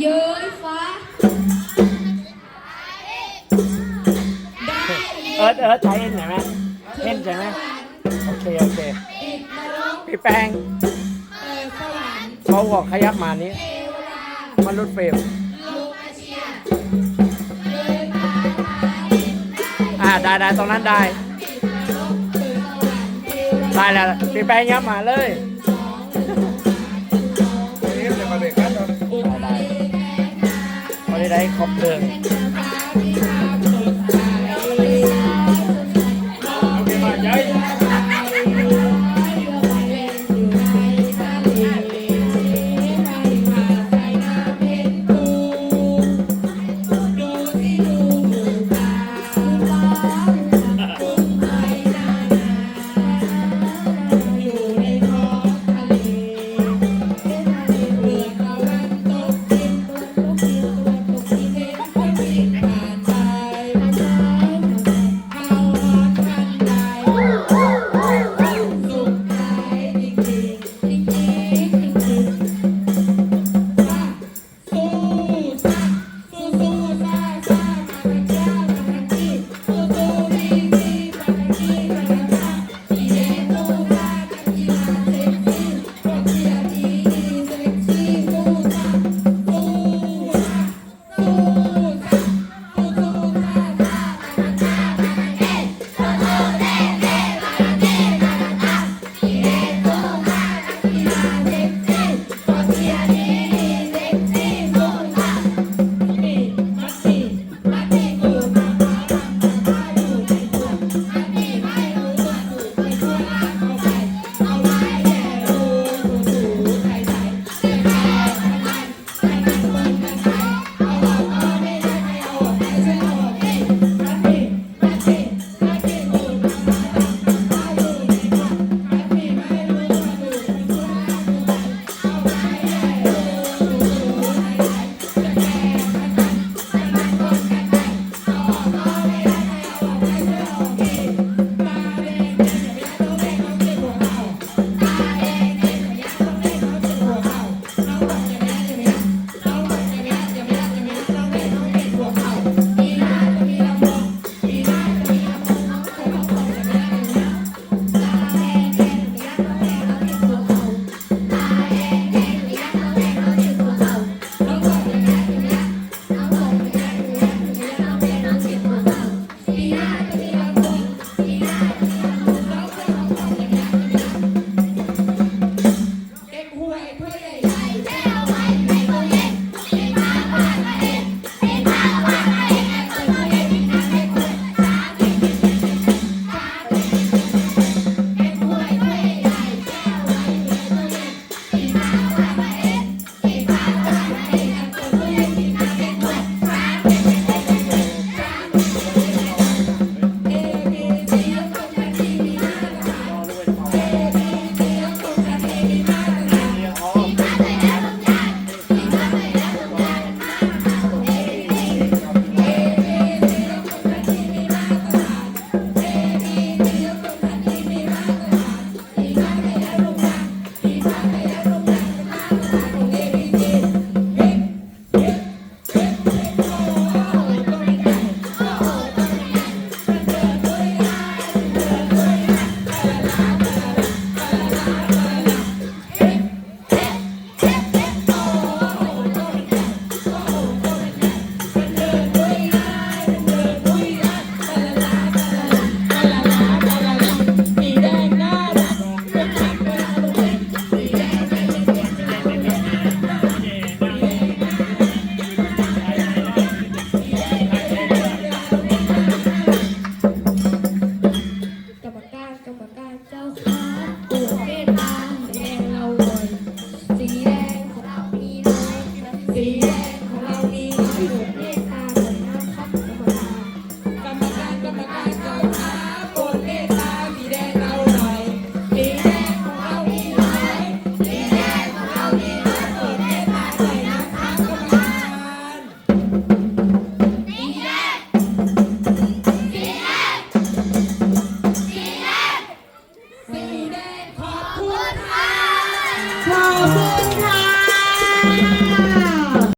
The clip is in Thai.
เย้ยฟ้าไเอิเอิใช้เอ็นใช่ไหมเอ็นใช่ไหมโอเค โอเคพี่แป้งเขาบอกขยับมานี้มามัรุดเฟรมลงายอ่าได้ได้ตรงนั้นได้ได้แล้วพี่แป้งยับมาเลย ครบเลิง